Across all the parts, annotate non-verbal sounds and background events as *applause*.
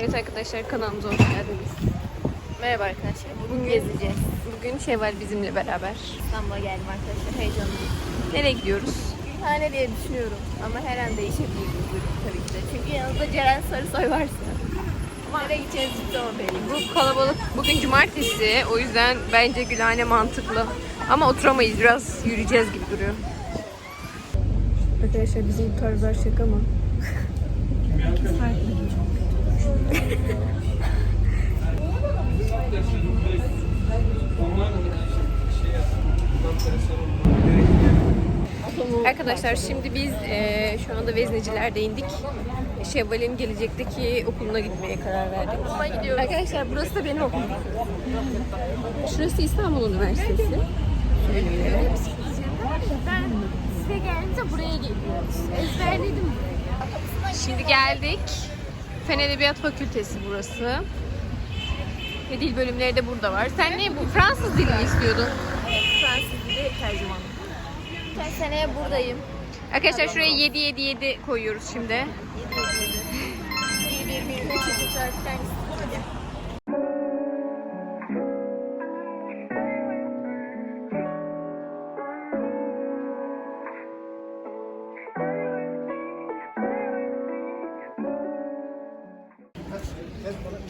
Evet arkadaşlar kanalımıza hoş geldiniz. Merhaba arkadaşlar. Bugün gezeceğiz. Bugün Şevval bizimle beraber. İstanbul'a geldim arkadaşlar. Heyecanlıyım. Nereye gidiyoruz? Gülhane diye düşünüyorum. Ama her an değişebilir bu durum tabii ki de. Çünkü yanında Ceren Sarısoy varsa. Ama nereye gideceğiz belli değil. Bu kalabalık. Bugün cumartesi. O yüzden bence Gülhane mantıklı. Ama oturamayız. Biraz yürüyeceğiz gibi duruyor. Arkadaşlar bizim bu tarzlar şaka mı? Arkadaşlar şimdi biz eee, şu anda Vezneciler'de indik. Şevval'in gelecekteki okuluna gitmeye karar verdik. Okula gidiyoruz. Arkadaşlar burası da benim okulum. Şurası İstanbul Üniversitesi. Ben size gelince buraya geliyoruz. Ezberledim. Şimdi geldik. Fen Edebiyat Fakültesi burası. Ve dil bölümleri de burada var. Sen ne bu Fransız dili mi istiyordun? Fransız dili tercüman. Seneye buradayım. Arkadaşlar şuraya 7 7 7 koyuyoruz şimdi. 1 1 1 3 3 4 Hadi.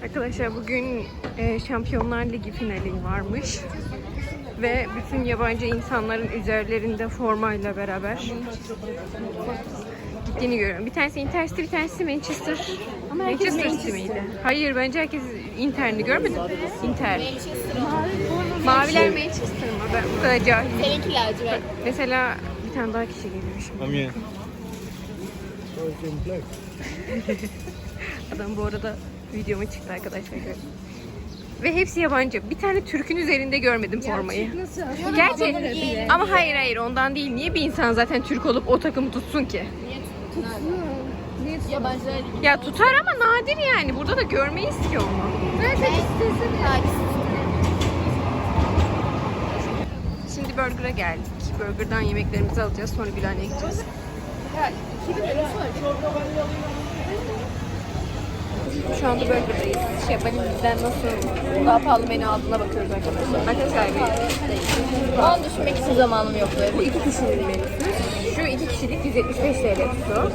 Arkadaşlar bugün e, Şampiyonlar Ligi finali varmış. Ve bütün yabancı insanların üzerlerinde formayla beraber gittiğini görüyorum. Bir tanesi Inter City, bir tanesi Manchester. Ama Manchester City miydi? Hayır bence herkes Inter'ni görmedin mi? Inter. Maviler Manchester mı? Ben bu kadar cahil. Seninki lacivert. Mesela bir tane daha kişi geliyor şimdi. *laughs* Adam bu arada videoma çıktı arkadaşlar. Ve hepsi yabancı. Bir tane Türk'ün üzerinde görmedim formayı. Gerçi ama hayır hayır ondan değil. Niye bir insan zaten Türk olup o takımı tutsun ki? Yabancılar ligi. Ya tutar ama nadir yani. Burada da görmeyiz ki onu. Zaten istesin. Takipsiz. Şimdi Burger'a geldik. Burger'dan yemeklerimizi alacağız. Sonra Gülhane'ye gideceğiz. Şu anda Burger'dayız. Şevval'in bizden nasıl daha pahalı menü aldığına bakıyoruz arkadaşlar. Arkadaşlar Onu düşünmek için zamanım yok böyle. bu iki kişinin menüsü. Şu iki kişilik 175 TL tutuyor.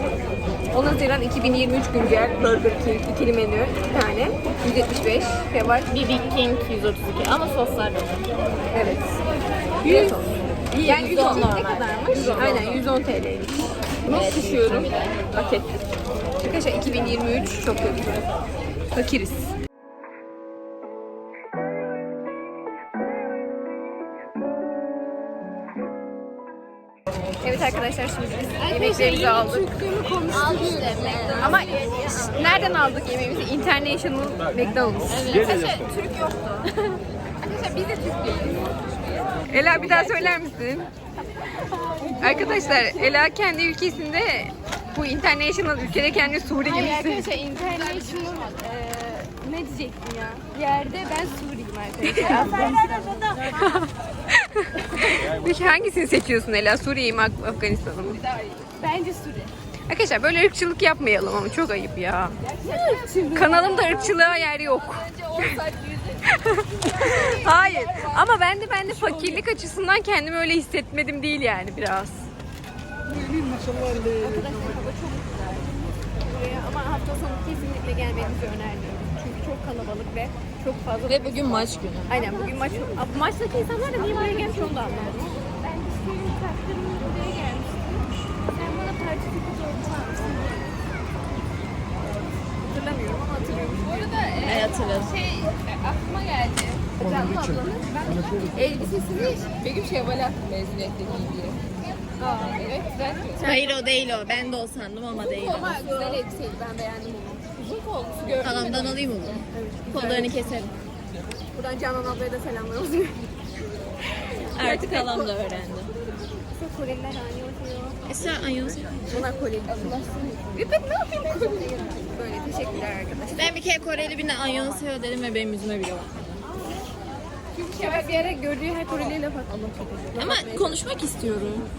10 Haziran 2023 güncel Burger King ikili menü bir tane 175 Şevval Bir Big King 132 ama soslar da var. evet. 100. Yani 110 110 ne kadarmış? Aynen 110 TL'ymiş. Nasıl Evet, şişiyorum? 110 lira. Hak ettim. Arkadaşlar 2023 çok kötü. Fakiriz. Evet arkadaşlar şimdi biz yemeklerimizi aldık. Al işte. Ama ş- nereden aldık yemeğimizi? International McDonald's. Arkadaşlar Türk yoktu. Arkadaşlar biz de Türk değiliz. Ela bir daha söyler misin? Arkadaşlar Ela kendi ülkesinde bu international ülkede kendini Suri Hayır hissediyor. arkadaşlar international eee ne diyecektim ya? Yerde ben Suriyim arkadaşlar. *laughs* *laughs* Peki hangisini seçiyorsun Ela? Suriye'yi mi Af- Afganistan'ı mı? Bence Suri. Arkadaşlar böyle ırkçılık yapmayalım ama çok ayıp ya. Kanalımda ırkçılığa yer yok. Bence 10 saat Hayır ama ben de ben de fakirlik açısından kendimi öyle hissetmedim değil yani biraz. Buraya ama hafta sonu kesinlikle gelmenizi öneriyorum. Çünkü çok kalabalık ve çok fazla Ve bugün maç günü. Aynen bugün maç maçtaki insanlar da niye buraya gelmiş onu da anlamadım. Ben senin taktığın buraya gelmiştim. Sen bana parça Hatırlamıyorum ama hatırlıyorum. Bu arada e, Ben hatırladım. şey e, aklıma geldi. Canlı ablanın elbisesini Begüm Şevval'e attım mezuniyette giydiği. Aa, evet güzel. Hayır o değil o. Ben de o sandım ama değil. Ama güzel elbiseydi ben beğendim onu. Uzun kollusu gördüm. Kalandan alayım mı? Kollarını keserim. Buradan Canan ablaya da selamlar olsun. Artık halam da öğrendi. Koreliler ani oluyor. Esra ayol. Bunlar Koreli. Rüpet ne yapayım Koreli? Böyle teşekkürler arkadaşlar. Ben bir kere Koreli birine annyeonghaseyo dedim ve benim yüzüme bile bakmadı. Çünkü bir ara gördüğü her Koreli'ye laf at. Ama konuşmak istiyorum.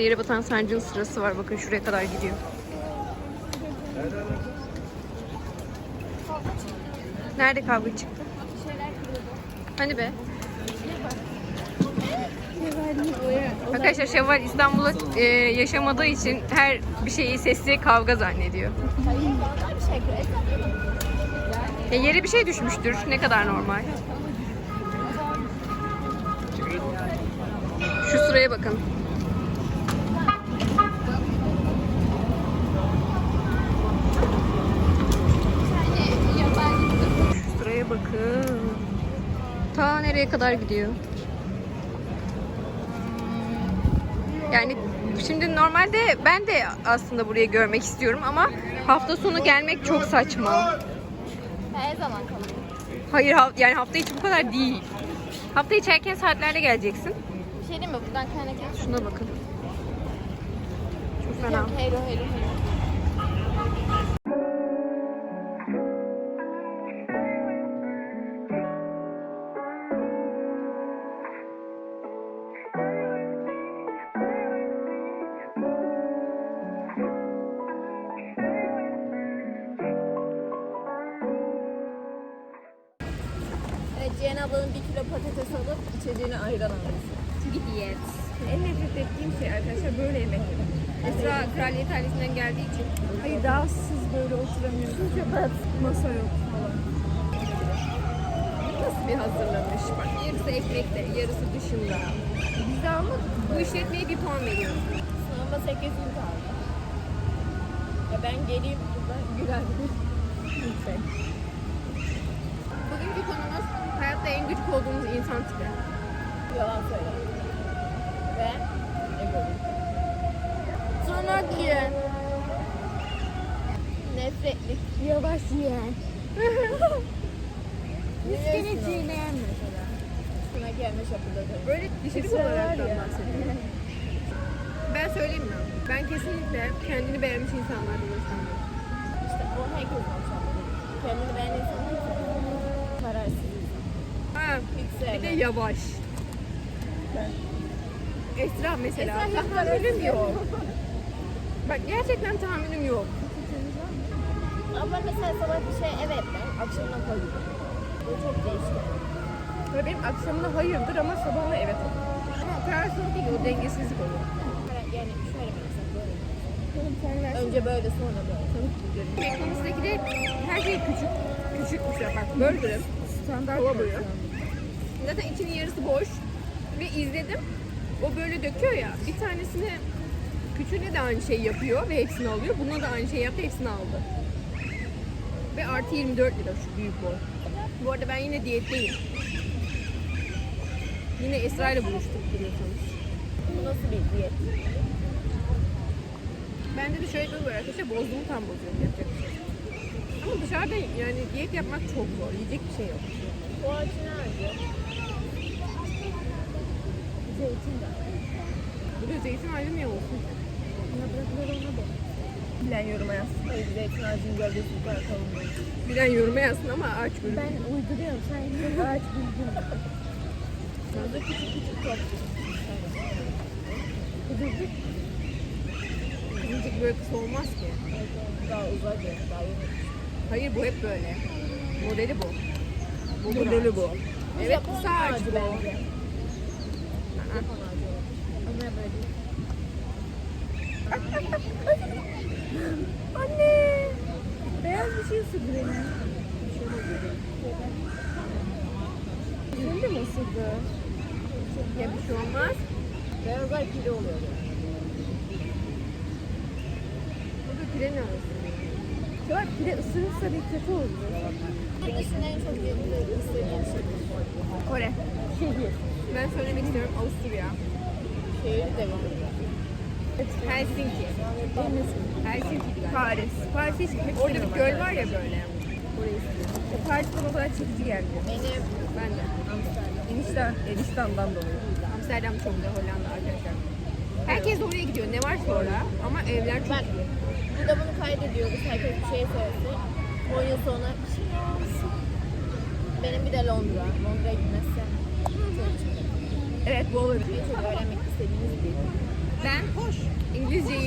Yerebatan Sancı'nın sırası var. Bakın şuraya kadar gidiyor. Nerede kavga çıktı? Hani be? Arkadaşlar Şevval İstanbul'a e, yaşamadığı için her bir şeyi sesli kavga zannediyor. E, yere bir şey düşmüştür. Ne kadar normal. Şu sıraya bakın. Şu sıraya bakın. Ta nereye kadar gidiyor? Yani şimdi normalde ben de aslında burayı görmek istiyorum ama hafta sonu gelmek çok saçma. Her zaman kalır. Hayır ha- yani hafta içi bu kadar değil. Hafta içi erken saatlerde geleceksin. Bir şey diyeyim mi? Buradan kaynak Şuna bakın. Çok fena. Hero hero hero. Böyle oturamıyorsunuz ya masa yok falan. Nasıl bir hazırlanış? Bak yarısı ekmekte, yarısı dışında. Biz de almadık. Bu işletmeye bir puan veriyoruz. Sınavda 8 gün kaldı. Ya ben geleyim burada güler Lütfen. Bugünkü konumuz hayatta en gıcık olduğumuz insan tipi. Yalan söyle. Ve egoist. Sonra diyen. Nefretlik. Yavaş yiyen. Biliyorsun o. çiğneyen mesela. Sana gelme şapıda Böyle kişilik olarak da bahsediyorum. *laughs* Ben söyleyeyim mi? Ben kesinlikle kendini beğenmiş insanlardan hoşlanmıyorum. İşte o herkesin hoşlanmalı. Kendini beğenen insan herkes. Kararsız. Ha, bir de yavaş. Esra mesela. Esra hiç tahammülüm yok. Bak gerçekten tahammülüm yok. Ama mesela sabah bir şey evet der, akşamına koyuyor. Bu çok değişik. Ve benim akşamına hayırdır ama sabahına evet olur. Ama kararsızlık değil, o dengesizlik olur. Yani şöyle bir böyle. Önce böyle sonra böyle. McDonald's'taki de her şey küçük. Küçükmüş ya bak. Burger'ım. Standart Kova boyu. Zaten içinin yarısı boş. Ve izledim. O böyle döküyor ya. Bir tanesini küçüğüne de aynı şey yapıyor ve hepsini alıyor. Buna da aynı şey yaptı, hepsini aldı. Ve artı 24 lira şu büyük boy. Bu arada ben yine diyetteyim. Yine Esra ile buluştuk biliyorsanız. Bu nasıl bir diyet? Bende de şöyle bir var arkadaşlar. Bozduğumu tam bozuyorum. Yapacak bir şey. Ama dışarıda yani diyet yapmak çok zor. Yiyecek bir şey yok. Bu ağacı ne harcıyor? Zeytin de. Burada zeytin ayrılmıyor olsun. Bilen yoruma yazsın. Hayır zeytin ağacının gövdesi bu kadar kalın değil. Bilen yoruma yazsın ama aç bölüm. Ben uyduruyorum. Sen çok ağaç buldun. Burada küçük küçük top. Kıvırcık. Kıvırcık böyle kısa olmaz ki. Daha uzadı. Daha yeni. Hayır bu hep böyle. Modeli bu. Bu modeli bu. Evet kısa ağaç bu. bence. Ağacı. Onlar böyle. *laughs* Anne. Beyaz bir şey ısırdı beni. Seni de mi ısırdı? Ya bir şey olmaz. Beyazlar kilo oluyor. Burada pire ne arası? Şöyle pide ısırırsa bir kötü olur. İçinde en çok yediğim istediğim şey. Kore. Şehir. Ben söylemek istiyorum Avusturya. Şehir devam ediyor. Helsinki. Helsinki. Paris. Paris hiç gitmek Orada bir göl var ya böyle. Orayı istiyorum. Ya Paris bana o kadar çekici gelmiyor. Benim Ben de. Amsterdam. Enişte, eniştemden dolayı. Amsterdam çok güzel Hollanda arkadaşlar. Herkes oraya gidiyor. Ne var ki orada? Ama evler çok Ben iyi. burada bunu kaydediyoruz. Herkes bir şey söylesin. 10 yıl sonra bir şey olsun. Benim bir de Londra. Londra'ya gitmezsem. Evet bu olur. En çok öğrenmek istediğiniz bir Ben İngilizceyi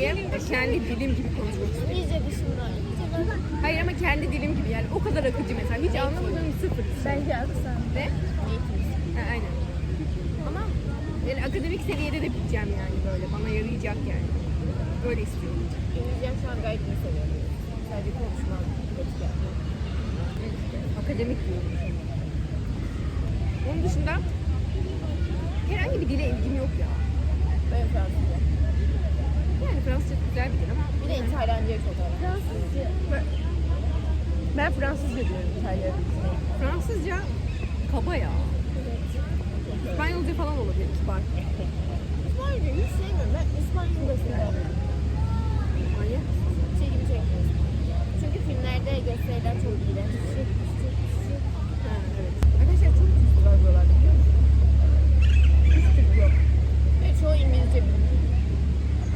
kendi dilim gibi konuşmak istiyorum. İyice dışında. Hayır ama kendi dilim gibi yani o kadar akıcı mesela. Hiç anlamadığım sıfır. Bence aksan. Ve ha, aynen. Ama yani akademik seviyede de biteceğim yani böyle. Bana yarayacak yani. Öyle istiyorum. İngilizcem şu an gayet iyi seviyorum. Sadece konuşmam. Akademik diyorum. Onun dışında herhangi bir dile ilgim yok ya. Ben Fransızca. Yani Fransızca güzel bir dil ama Bir de İtalyanca'yı çok öğrendim. Fransızca. ben Fransızca diyorum İtalyan. Fransızca kaba ya. İspanyolca falan olabilir kibar. İspanyolca hiç sevmiyorum. Ben İspanyolca seviyorum. Manyak. Şey gibi çekmiyor. Çünkü filmlerde gösterilen çok iğrenç. Şık, şık, şık. Ha, evet. Arkadaşlar çok tuzlu var buralarda biliyor musunuz? Hiç Türk yok. Ve çoğu İngilizce bilmiyor.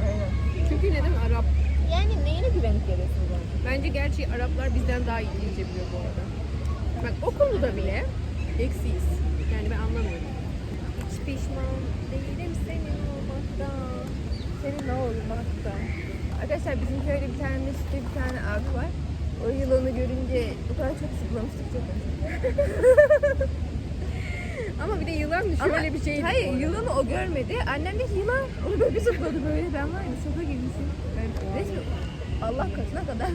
Aynen. Çünkü neden Arap? Yani neyine güvenip geliyorsunuz bana? Bence gerçi Araplar bizden daha iyi İngilizce biliyor bu arada. Bak o konuda bile eksiyiz. Yani ben anlamıyorum. Hiç pişman değilim senin olmaktan. Senin olmaktan. Arkadaşlar bizim köyde bir tane işte bir tane abi var. O yılanı görünce o kadar çok sıklamıştık çok. *laughs* Ama bir de yılan şöyle bir şeydi. Hayır yılanı o görmedi. Annem de yılan onu böyle zıpladı böyle. Ben var ya sopa gibisin. Ben resmen Allah katına kadar. *laughs*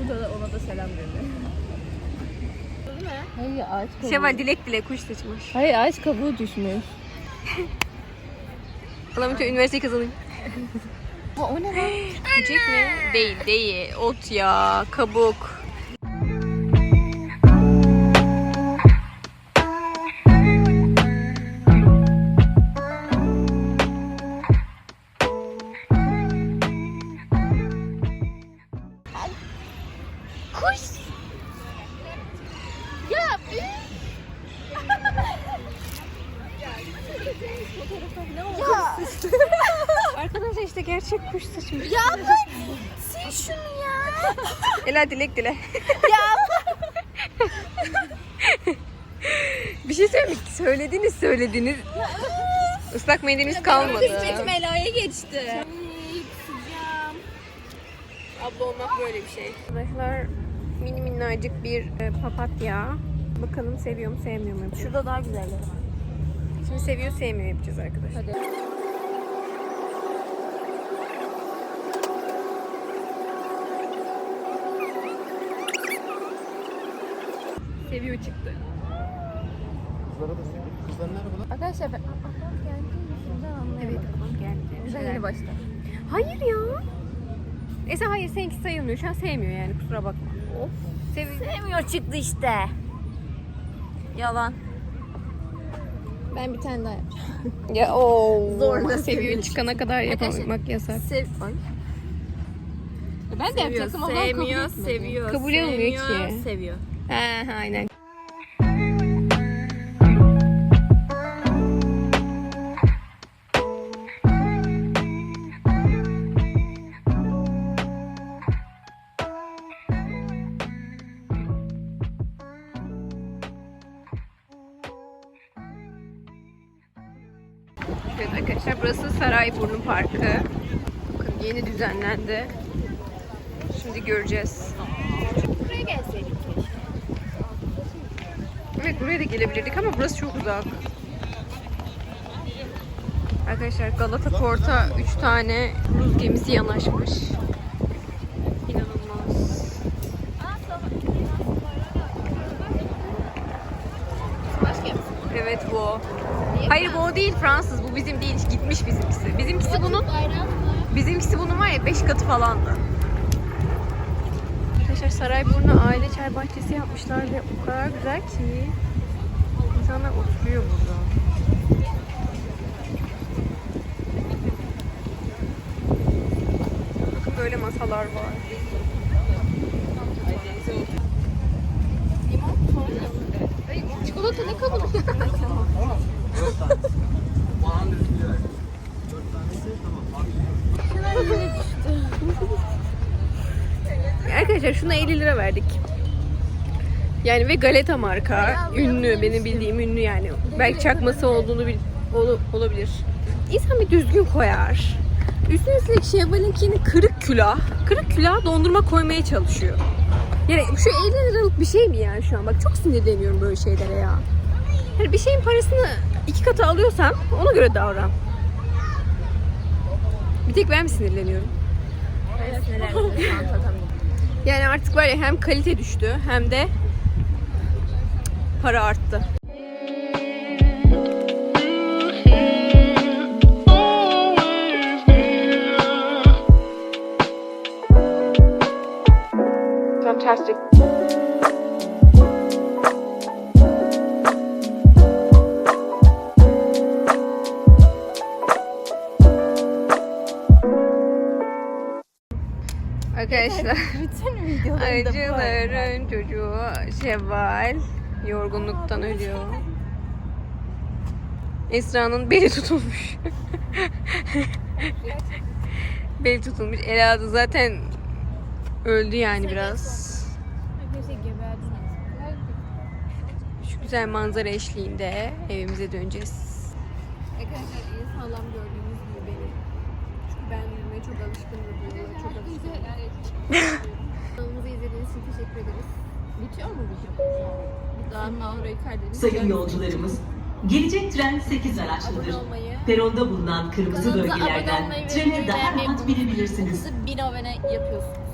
Burada da ona da selam gönder. Hayır ağaç kabuğu. Var dilek bile kuş seçmiş. Hayır ağaç kabuğu düşmüş. *laughs* Allah'ım çok üniversiteyi kazanayım. O ne lan? Böcek mi? Değil değil. Ot ya kabuk. Ela dilek dile. *laughs* *laughs* bir şey söyleyeyim mi? Söylediniz söylediniz. Islak mendiliniz kalmadı. Mela'ya geçti. Abla olmak böyle bir şey. Arkadaşlar mini minnacık bir e, papatya. Bakalım seviyor mu sevmiyor mu? Şurada daha güzeller var. Şimdi seviyor sevmiyor yapacağız arkadaşlar. Hadi. Seviyor çıktı. Kızlara da söyle. Kızlar nerede lan? Arkadaşlar ben yüzünden anlayamadım. Evet tamam geldi. Güzel yeni başta. Hayır ya. Esa hayır seninki sayılmıyor. Şu an sevmiyor yani kusura bakma. Of. Seviyor. Sevmiyor çıktı işte. Yalan. Ben bir tane daha yapacağım. *laughs* Ya o Zorla seviyor seviyor. çıkana kadar yapmak yasak. Sev... Ay. Ben de yapacaktım ama sevmiyor, seviyor. Kabul edilmiyor sevmiyor, ki. Seviyor. He aynen. Evet arkadaşlar burası Sarayburnu Parkı. Bakın yeni düzenlendi. Şimdi göreceğiz. Evet buraya da gelebilirdik ama burası çok uzak. Arkadaşlar Galata Port'a 3 tane Rus gemisi yanaşmış. İnanılmaz. Evet bu. Hayır bu o değil Fransız. Bu bizim değil. Gitmiş bizimkisi. Bizimkisi bunun bizimkisi bunun var ya 5 katı falandı. Arkadaşlar Sarayburnu aile çay bahçesi yapmışlar ve o kadar güzel ki insanlar oturuyor burada. Bakın böyle masalar var. Çikolata ne kabul *laughs* Arkadaşlar şuna 50 lira verdik. Yani ve Galeta marka. Ünlü. Benim bildiğim ünlü yani. Belki çakması olduğunu bil ol- olabilir. İnsan bir düzgün koyar. Üstüne üstlük Şevval'inkini kırık külah, kırık külah dondurma koymaya çalışıyor. Yani şu 50 liralık bir şey mi yani şu an? Bak çok sinirleniyorum böyle şeylere ya. Yani bir şeyin parasını iki katı alıyorsam ona göre davran. Bir tek ben mi sinirleniyorum? Yani artık var ya hem kalite düştü hem de para arttı. Fantastic. Arkadaşlar Bütün videolarında acıların çocuğu Şevval yorgunluktan ölüyor. Esra'nın beli tutulmuş. *laughs* beli tutulmuş. Ela da zaten öldü yani biraz. Şu güzel manzara eşliğinde evimize döneceğiz. Arkadaşlar iyi sağlam gördüğünüz gibi beni. Çünkü ben yürümeye çok alışkın ve duyuyor. Çok alışkın. *laughs* Kanalımızı izlediğiniz için teşekkür ederiz. Bitiyor mu video? Sayın yolcularımız, gelecek tren 8 araçlıdır. abone Peronda bulunan kırmızı abone bölgelerden olmayı ve trene videoyu daha beğenmeyi rahat binebilirsiniz. Nasıl bin abone yapıyorsunuz?